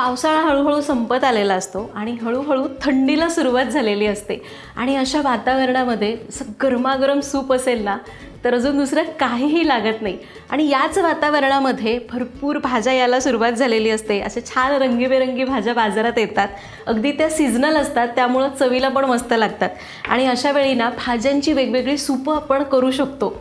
पावसाळा हळूहळू संपत आलेला असतो आणि हळूहळू थंडीला सुरुवात झालेली असते. आणि अशा वातावरणामध्ये गरमागरम सूप असेल ना तर अजून दुसरं काहीही लागत नाही. आणि याच वातावरणामध्ये भरपूर भाज्या यायला सुरुवात झालेली असते. असे छान रंगीबेरंगी भाज्या बाजारात येतात. अगदी त्या सीझनल असतात त्यामुळं चवीला पण मस्त लागतात. आणि अशा वेळी ना भाज्यांची वेगवेगळी सूपं आपण करू शकतो.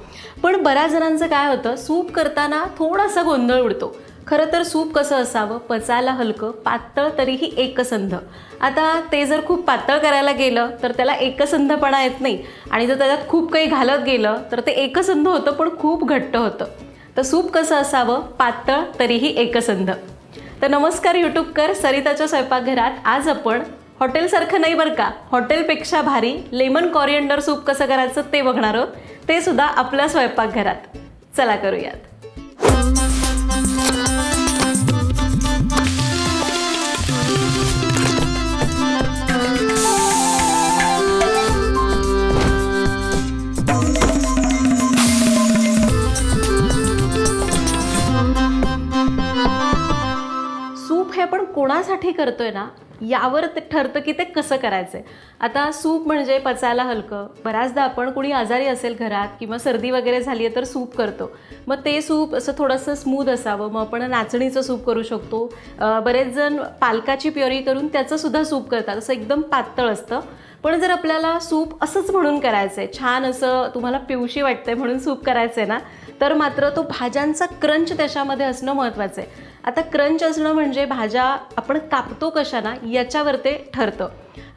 पण बऱ्याच जणांचं काय होतं सूप करताना थोडासा गोंधळ उडतो. खरं तर सूप कसं असावं? पचायला हलकं पातळ तरीही एकसंध. आता ते जर खूप पातळ करायला गेलं तर त्याला एकसंधपणा येत नाही. आणि जर त्याच्यात खूप काही घालत गेलं तर ते एकसंध होतं पण खूप घट्ट होतं. तर सूप कसं असावं? पातळ तरीही एकसंध. तर नमस्कार यूट्यूबकर सरिताच्या स्वयंपाकघरात आज आपण हॉटेलसारखं नाही बरं का? हॉटेलपेक्षा भारी लेमन कॉरिएंडर सूप कसं करायचं ते बघणार आहोत. ते सुद्धा आपल्या स्वयंपाकघरात. चला करूयात. कोणासाठी करतोय ना यावर ते ठरतं की ते कसं करायचं आहे आता सूप म्हणजे पचायला हलकं. बऱ्याचदा आपण कुणी आजारी असेल घरात किंवा सर्दी वगैरे झाली आहे तर सूप करतो. मग ते सूप असं थोडंसं स्मूद असावं. मग आपण नाचणीचं सूप करू शकतो. बरेच जण पालकाची प्युरी करून त्याचं सुद्धा सूप करतात. असं एकदम पातळ असतं. पण जर आपल्याला सूप असंच म्हणून करायचं आहे छान असं तुम्हाला पिवशी वाटतंय म्हणून सूप करायचं आहे ना तर मात्र तो भाज्यांचा क्रंच त्याच्यामध्ये असणं महत्त्वाचं आहे आता क्रंच असणं म्हणजे भाज्या आपण कापतो कशा ना याच्यावर ते ठरतं.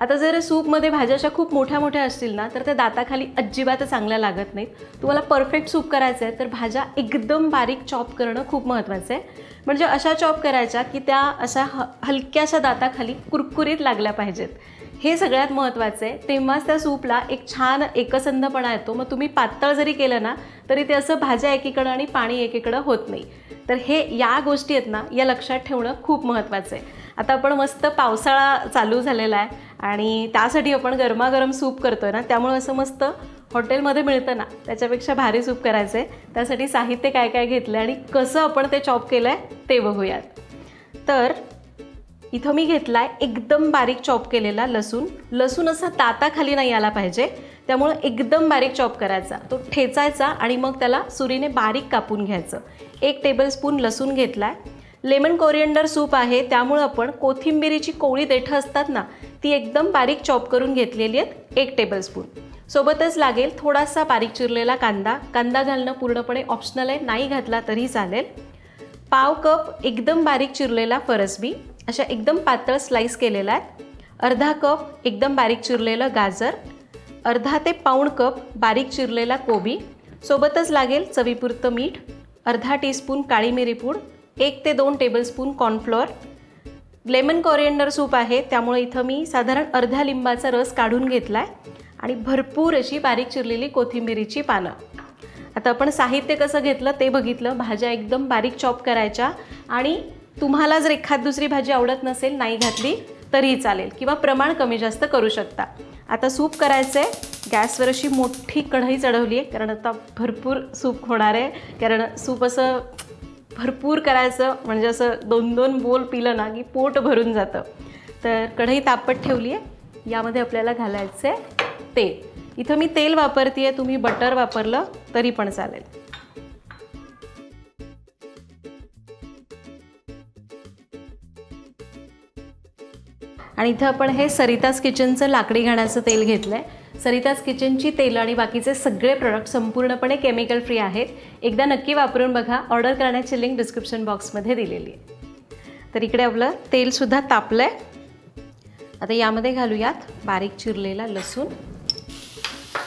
आता जर सूपमध्ये भाज्या अशा खूप मोठ्या मोठ्या असतील ना तर त्या दाताखाली अजिबात चांगल्या लागत नाहीत. तुम्हाला परफेक्ट सूप करायचं आहे तर भाज्या एकदम बारीक चॉप करणं खूप महत्त्वाचं आहे म्हणजे अशा चॉप करायच्या की त्या अशा ह हलक्याशा दाताखाली कुरकुरीत लागल्या पाहिजेत. हे सगळ्यात महत्त्वाचं आहे. तेव्हाच त्या सूपला एक छान एकसंधपणा येतो. मग तुम्ही पातळ जरी केलं ना तरी ते असं भाज्या एकीकडं आणि पाणी एकीकडं होत नाही. तर हे या गोष्टी आहेत ना या लक्षात ठेवणं खूप महत्त्वाचं आहे. आता आपण मस्त पावसाळा चालू झालेला आहे आणि त्यासाठी आपण गरमागरम सूप करतो आहे ना त्यामुळं असं मस्त हॉटेलमध्ये मिळतं ना त्याच्यापेक्षा भारी सूप करायचं आहे. त्यासाठी साहित्य काय काय घेतलं आहे आणि कसं आपण ते चॉप केलं आहे ते बघूयात. तर इथं मी घेतला आहे एकदम बारीक चॉप केलेला लसूण. लसूण असा ताताखाली नाही आला पाहिजे. त्यामुळं एकदम बारीक चॉप करायचा. तो ठेचायचा आणि मग त्याला सुरीने बारीक कापून घ्यायचं. एक टेबलस्पून लसूण घेतला आहे लेमन कोरिएंडर सूप आहे. त्यामुळं आपण कोथिंबिरीची कोळी देठं असतात ना ती एकदम बारीक चॉप करून घेतलेली आहेत. एक टेबलस्पून सोबतच लागेल थोडासा बारीक चिरलेला कांदा. कांदा घालणं पूर्णपणे ऑप्शनल आहे. नाही घातला तरी चालेल. पाव कप एकदम बारीक चिरलेला फरसबी. अशा एकदम पातळ स्लाईस केलेला आहे अर्धा कप एकदम बारीक चिरलेलं गाजर अर्धा ते पाऊण कप बारीक चिरलेला कोबी सोबतच लागेल चवीपुरतं मीठ अर्धा टीस्पून काळी मिरी पूड एक ते दोन tablespoon cornflour lemon coriander soup आहे त्यामुळे इथं मी साधारण अर्ध्या लिंबाचा रस काढून घेतला आहे आणि भरपूर अशी बारीक चिरलेली कोथिंबिरीची पानं. आता आपण साहित्य कसं घेतलं ते बघितलं. भाज्या एकदम बारीक चॉप करायच्या आणि तुम्हाला जर एखाद दुसरी भाजी आवडत नसेल नाही घातली तरीही चालेल किंवा प्रमाण कमी जास्त करू शकता. आता सूप करायचं आहे गॅसवर अशी मोठी कढई चढवली आहे कारण आता भरपूर सूप होणार आहे. कारण सूप असं भरपूर करायचं म्हणजे असं दोन दोन बोल पिलं ना की पोट भरून जातं. तर कढई तापत ठेवली आहे. यामध्ये आपल्याला घालायचं आहे तेल. इथं मी तेल वापरते आहे तुम्ही बटर वापरलं तरी पण चालेल. आणि इथं आपण हे सरिताज किचनचं लाकडी घाण्याचं तेल घेतलं आहे सरिताज किचनची तेल आणि बाकीचे सगळे प्रोडक्ट संपूर्णपणे केमिकल फ्री आहेत. एकदा नक्की वापरून बघा. ऑर्डर करण्याची लिंक डिस्क्रिप्शन बॉक्समध्ये दिलेली आहे. तर इकडे आपलं तेलसुद्धा तापलं आहे आता यामध्ये घालूयात बारीक चिरलेला लसूण.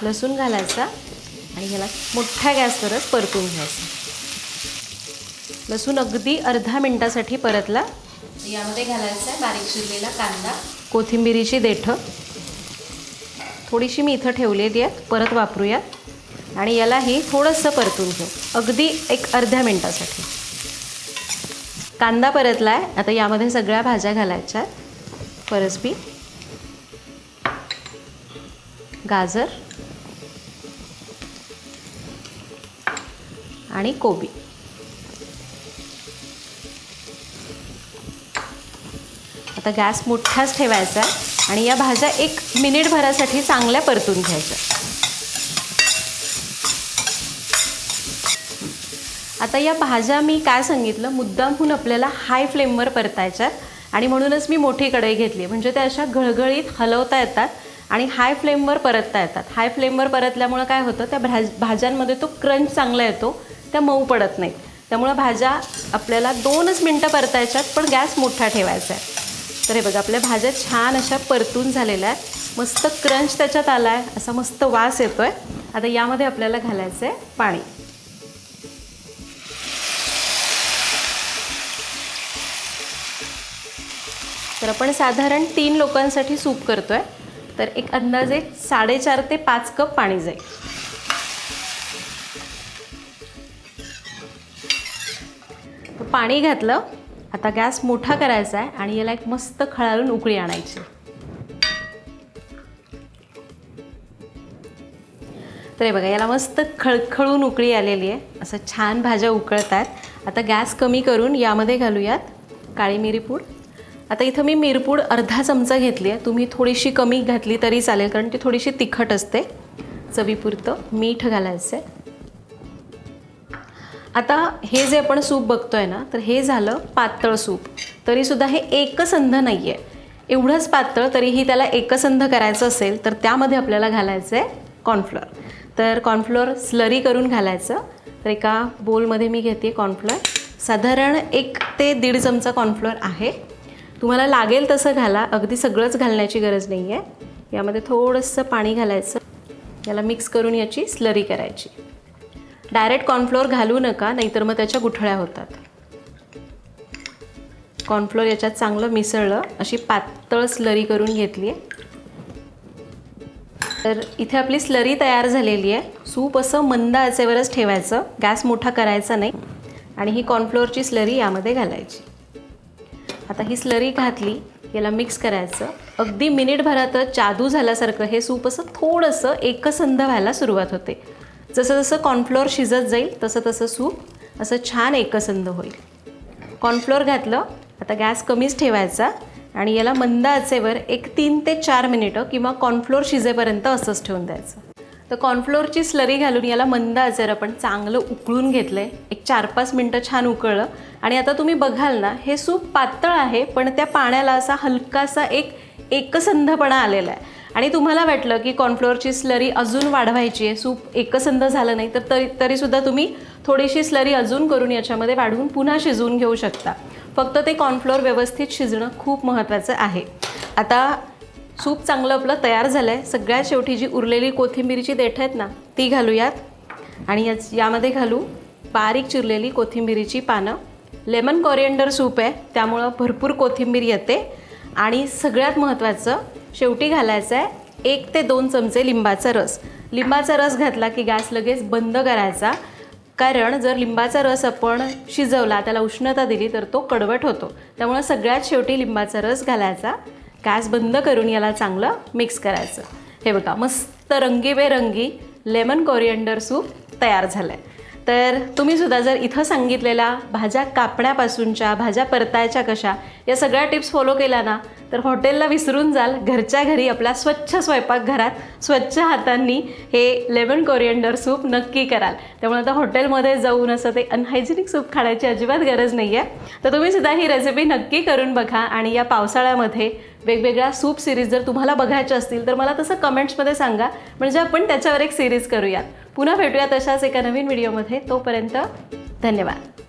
लसूण घालायचा आणि ह्याला मोठ्या गॅसवरच परतून घ्यायचं. लसूण अगदी अर्धा मिनटासाठी परतला. यामध्ये घालायचा आहे बारीक चिरलेला कांदा. कोथिंबिरीची देठं. थोडीशी मी इथं ठेवलेली आहेत परत वापरूयात. आणि यालाही थोडंसं परतून घेऊ. अगदी एक अर्ध्या मिनटासाठी. कांदा परतला आहे आता यामध्ये सगळ्या भाज्या घालायच्या आहेत. गाजर. आणि कोबी. आता गॅस मोठाच ठेवायचा आहे आणि या भाज्या एक मिनिटभरासाठी चांगल्या परतून घ्यायच्या. आता या भाज्या मी काय सांगितलं? मुद्दामहून आपल्याला हाय फ्लेमवर परतायच्यात आणि म्हणूनच मी मोठी कढई घेतली म्हणजे त्या अशा घळघळीत हलवता येतात आणि हाय फ्लेमवर परतता येतात. हाय फ्लेमवर परतल्यामुळं काय होतं? त्या भाज भाज्यांमध्ये तो क्रंच चांगला येतो त्या मऊ पडत नाहीत. त्यामुळं भाज्या आपल्याला दोनच मिनटं परतायच्यात पण गॅस मोठा ठेवायचा आहे. तर हे बघा आपल्या भाज्या छान अशा परतून झालेल्या आहेत. मस्त क्रंच त्याच्यात आला आहे असा मस्त वास येतो आहे आता यामध्ये आपल्याला घालायचं आहे पाणी. तर आपण साधारण तीन लोकांसाठी सूप करतो आहे तर एक अंदाजे साडेचार ते पाच कप पाणी जाईल. पाणी घातलं. आता गॅस मोठा करायचा आहे आणि याला एक मस्त खळाळून उकळी आणायची. तर हे बघा याला मस्त खळखळून उकळी आलेली आहे. असं छान भाज्या उकळत आहेत आता गॅस कमी करून यामध्ये घालूयात काळी मिरी पूड. आता इथं मी मिरपूड अर्धा चमचा घेतली आहे. तुम्ही थोडीशी कमी घातली तरी चालेल कारण ती थोडीशी तिखट असते. चवीपुरतं मीठ घालायचं आहे आता हे जे आपण सूप बघतोय ना तर हे झालं पातळ सूप. तरीसुद्धा हे एकसंध नाही आहे एवढंच पातळ तरीही त्याला एकसंध करायचं असेल तर त्यामध्ये आपल्याला घालायचं आहे कॉर्नफ्लोअर तर कॉर्नफ्लोअर स्लरी करून घालायचं. तर एका बोलमध्ये मी घेते कॉर्नफ्लोअर साधारण एक ते दीड चमचा कॉर्नफ्लोअर आहे. तुम्हाला लागेल तसं घाला. अगदी सगळंच घालण्याची गरज नाही आहे यामध्ये थोडंसं पाणी घालायचं. याला मिक्स करून याची स्लरी करायची. डायरेक्ट कॉर्नफ्लोअर घालू नका नाहीतर मग त्याच्या गुठळ्या होतात. कॉर्नफ्लोअर याच्यात चांगलं मिसळलं अशी पातळ स्लरी करून घेतली आहे तर इथे आपली स्लरी तयार झालेली आहे. सूप असं मंद आचेवरच ठेवायचं गॅस मोठा करायचा नाही. आणि ही कॉर्नफ्लोअरची स्लरी यामध्ये घालायची. आता ही स्लरी घातली याला मिक्स करायचं. अगदी मिनिटभरातच जादू झाल्यासारखं हे सूप असं थोडंसं एकसंध व्हायला सुरुवात होते. जसं जसं कॉर्नफ्लोअर शिजत जाईल तसं तसं सूप असं छान एकसंध होईल. कॉर्नफ्लोअर घातलं आता गॅस कमीच ठेवायचा आणि याला मंद आचेवर एक तीन ते चार मिनिटं किंवा कॉर्नफ्लोअर शिजेपर्यंत असंच ठेवून द्यायचं. तर कॉर्नफ्लोअरची स्लरी घालून याला मंद आचेवर आपण चांगलं उकळून घेतलं आहे एक चार पाच मिनटं छान उकळलं. आणि आता तुम्ही बघाल ना हे सूप पातळ आहे पण त्या पाण्याला असा हलकासा एक एकसंधपणा आलेला आहे. आणि तुम्हाला वाटलं की कॉर्नफ्लोअरची स्लरी अजून वाढवायची आहे सूप एकसंध झालं नाही तर तरी तरीसुद्धा तुम्ही थोडीशी स्लरी अजून करून याच्यामध्ये वाढवून पुन्हा शिजवून घेऊ शकता. फक्त ते कॉर्नफ्लोअर व्यवस्थित शिजणं खूप महत्त्वाचं आहे. आता सूप चांगलं आपलं तयार झालं आहे सगळ्यात शेवटी जी उरलेली कोथिंबीरची देठ आहेत ना ती घालूयात. आणि याच यामध्ये घालू बारीक चिरलेली कोथिंबीरीची पानं. लेमन कॉरिएंडर सूप आहे त्यामुळं भरपूर कोथिंबीर येते. आणि सगळ्यात महत्त्वाचं शेवटी घालायचं आहे एक ते दोन चमचे लिंबाचा रस. लिंबाचा रस घातला की गॅस लगेच बंद करायचा. कारण जर लिंबाचा रस आपण शिजवला त्याला उष्णता दिली तर तो कडवट होतो. त्यामुळं सगळ्यात शेवटी लिंबाचा रस घालायचा. गॅस बंद करून याला चांगलं मिक्स करायचं. हे बघा मस्त रंगीबेरंगी लेमन कोरिएंडर सूप तयार झालं आहे तर तुम्ही सुद्धा जर इथं सांगितलेल्या भाज्या कापण्यापासूनच्या भाज्या परतायच्या कशा या सगळ्या टिप्स फॉलो केल्या ना तर हॉटेलला विसरून जाल. घरच्या घरी आपल्या स्वच्छ स्वयंपाकघरात स्वच्छ हातांनी हे लेमन कोरिएंडर सूप नक्की कराल. त्यामुळे आता हॉटेलमध्ये जाऊन असं ते अनहायजेनिक सूप खाण्याची अजिबात गरज नाही आहे तर तुम्ही सुद्धा ही रेसिपी नक्की करून बघा आणि या पावसाळ्यामध्ये वेगवेगळ्या सूप सिरीज जर तुम्हाला बघायच्या असतील तर मला तसं कमेंट्समध्ये सांगा. म्हणजे आपण त्याच्यावर एक सिरीज करूयात. पुन्हा भेटूया तशाच एका नवीन व्हिडिओमध्ये. तोपर्यंत धन्यवाद.